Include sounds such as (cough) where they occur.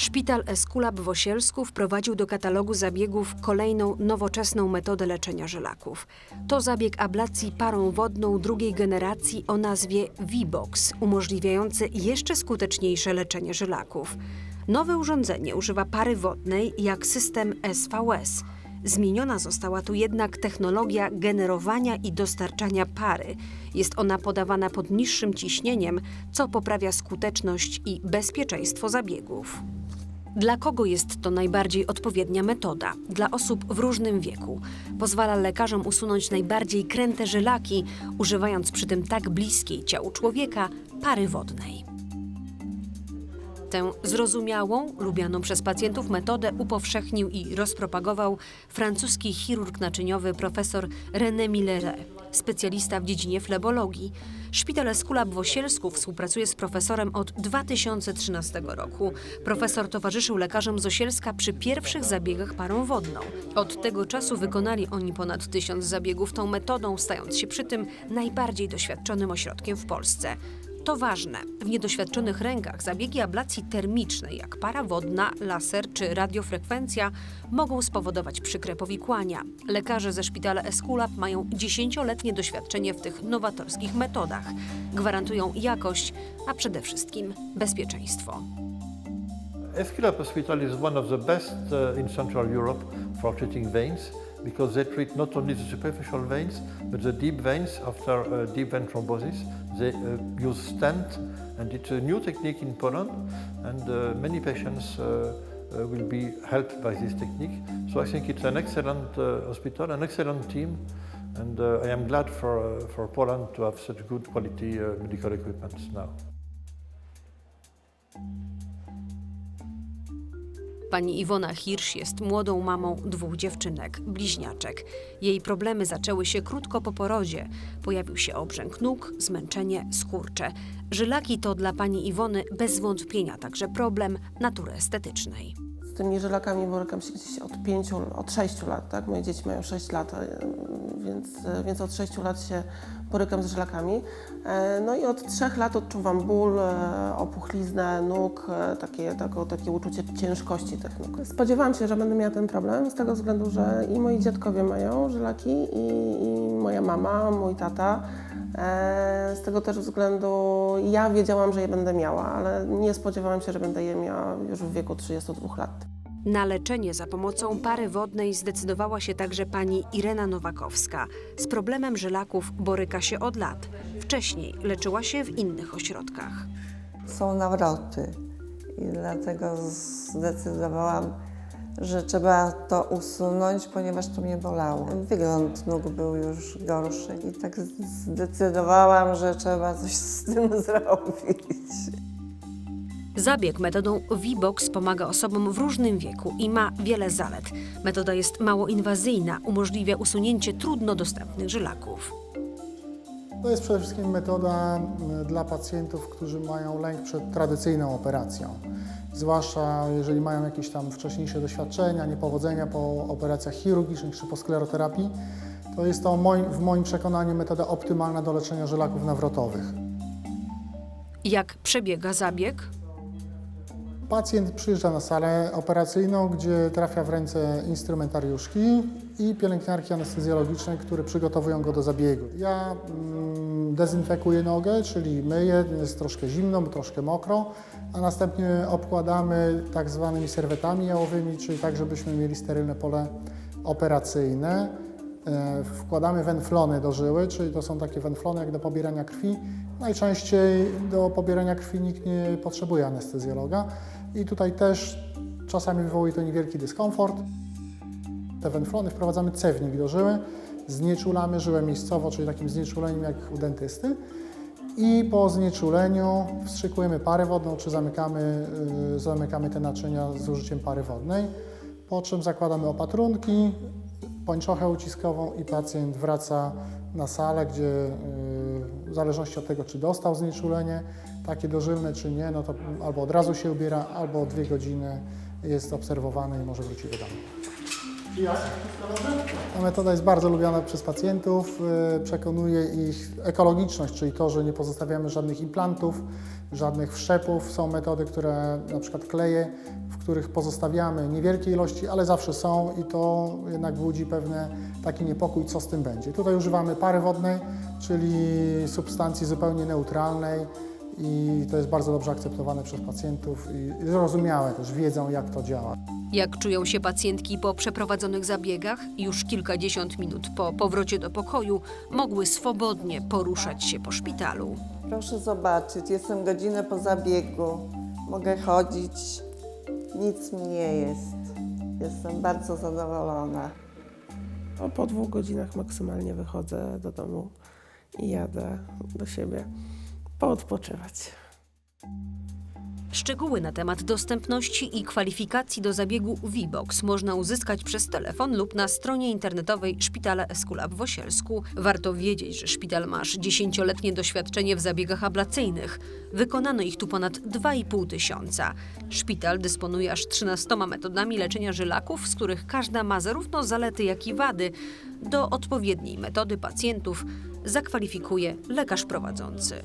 Szpital Eskulap w Osielsku wprowadził do katalogu zabiegów kolejną nowoczesną metodę leczenia żelaków. To zabieg ablacji parą wodną drugiej generacji o nazwie VBOX, umożliwiający jeszcze skuteczniejsze leczenie żelaków. Nowe urządzenie używa pary wodnej jak system SVS. Zmieniona została tu jednak technologia generowania i dostarczania pary. Jest ona podawana pod niższym ciśnieniem, co poprawia skuteczność i bezpieczeństwo zabiegów. Dla kogo jest to najbardziej odpowiednia metoda? Dla osób w różnym wieku. Pozwala lekarzom usunąć najbardziej kręte żylaki, używając przy tym tak bliskiej ciału człowieka pary wodnej. Tę zrozumiałą, lubianą przez pacjentów metodę upowszechnił i rozpropagował francuski chirurg naczyniowy profesor René Milleret, specjalista w dziedzinie flebologii. Szpital Eskulap w Osielsku współpracuje z profesorem od 2013 roku. Profesor towarzyszył lekarzom z Osielska przy pierwszych zabiegach parą wodną. Od tego czasu wykonali oni ponad tysiąc zabiegów tą metodą, stając się przy tym najbardziej doświadczonym ośrodkiem w Polsce. To ważne. W niedoświadczonych rękach zabiegi ablacji termicznej, jak para wodna, laser czy radiofrekwencja, mogą spowodować przykre powikłania. Lekarze ze szpitala Eskulap mają dziesięcioletnie doświadczenie w tych nowatorskich metodach. Gwarantują jakość, a przede wszystkim bezpieczeństwo. Esculap Hospital is one of the best uh, in Central Europe for treating veins because they treat not only the superficial veins but the deep veins after uh, deep vein thrombosis. They uh, use stent and it's a new technique in Poland and uh, many patients uh, uh, will be helped by this technique. So I think it's an excellent uh, hospital, an excellent team and I am glad for, for Poland to have such good quality medical equipment now. Pani Iwona Hirsch jest młodą mamą dwóch dziewczynek, bliźniaczek. Jej problemy zaczęły się krótko po porodzie. Pojawił się obrzęk nóg, zmęczenie, skurcze. Żylaki to dla pani Iwony bez wątpienia także problem natury estetycznej. Tymi żelakami borykam się gdzieś od pięciu, od sześciu lat, tak? Moje dzieci mają 6 lat, e, więc, e, więc od sześciu lat się borykam z żelakami. E, No i od trzech lat odczuwam ból, opuchliznę nóg, takie, takie uczucie ciężkości tych nóg. Spodziewałam się, że będę miała ten problem z tego względu, że i moi dziadkowie mają żelaki i, i moja mama, mój tata. E, Z tego też względu ja wiedziałam, że je będę miała, ale nie spodziewałam się, że będę je miała już w wieku 32 lat. Na leczenie za pomocą pary wodnej zdecydowała się także pani Irena Nowakowska. Z problemem żylaków boryka się od lat. Wcześniej leczyła się w innych ośrodkach. są nawroty i dlatego zdecydowałam, że trzeba to usunąć, ponieważ to mnie bolało. Wygląd nóg był już gorszy i tak zdecydowałam, że trzeba coś z tym (laughs) zrobić. Zabieg metodą VBOX pomaga osobom w różnym wieku i ma wiele zalet. Metoda jest mało inwazyjna, umożliwia usunięcie trudno dostępnych żylaków. To jest przede wszystkim metoda m, dla pacjentów, którzy mają lęk przed tradycyjną operacją. Zwłaszcza jeżeli mają jakieś tam wcześniejsze doświadczenia, niepowodzenia po operacjach chirurgicznych czy po skleroterapii, to jest to w moim przekonaniu metoda optymalna do leczenia żylaków nawrotowych. Jak przebiega zabieg? Pacjent przyjeżdża na salę operacyjną, gdzie trafia w ręce instrumentariuszki i pielęgniarki anestezjologiczne, które przygotowują go do zabiegu. Ja mm, dezynfekuję nogę, czyli myję, jest troszkę zimno, troszkę mokro, a następnie obkładamy tak zwanymi serwetami jałowymi, czyli tak, żebyśmy mieli sterylne pole operacyjne. E, Wkładamy wenflony do żyły, czyli to są takie wenflony jak do pobierania krwi. Najczęściej do pobierania krwi nikt nie potrzebuje anestezjologa i tutaj też czasami wywołuje to niewielki dyskomfort. Te wenflony wprowadzamy cewnik do żyły, znieczulamy żyłę miejscowo, czyli takim znieczuleniem jak u dentysty. I po znieczuleniu wstrzykujemy parę wodną, czy zamykamy, y, zamykamy te naczynia z użyciem pary wodnej, po czym zakładamy opatrunki, pończochę uciskową i pacjent wraca na salę, gdzie y, w zależności od tego, czy dostał znieczulenie takie dożylne, czy nie, no to albo od razu się ubiera, albo dwie godziny jest obserwowany i może wrócić do domu. Ta metoda jest bardzo lubiana przez pacjentów, y, przekonuje ich ekologiczność, czyli to, że nie pozostawiamy żadnych implantów, żadnych wszczepów. Są metody, które na przykład kleje których pozostawiamy niewielkie ilości, ale zawsze są i to jednak budzi pewne taki niepokój, co z tym będzie. Tutaj używamy pary wodnej, czyli substancji zupełnie neutralnej i to jest bardzo dobrze akceptowane przez pacjentów i zrozumiałe też, wiedzą jak to działa. Jak czują się pacjentki po przeprowadzonych zabiegach? Już kilkadziesiąt minut po powrocie do pokoju mogły swobodnie poruszać się po szpitalu. Proszę zobaczyć, jestem godzinę po zabiegu, mogę chodzić, nic mi nie jest. Jestem bardzo zadowolona. A po dwóch godzinach maksymalnie wychodzę do domu i jadę do siebie poodpoczywać. Szczegóły na temat dostępności i kwalifikacji do zabiegu VBOX można uzyskać przez telefon lub na stronie internetowej Szpitala Eskulap w Osielsku. Warto wiedzieć, że szpital ma aż dziesięcioletnie doświadczenie w zabiegach ablacyjnych. Wykonano ich tu ponad 2,5 tysiąca. Szpital dysponuje aż 13 metodami leczenia żylaków, z których każda ma zarówno zalety, jak i wady. Do odpowiedniej metody pacjentów zakwalifikuje lekarz prowadzący.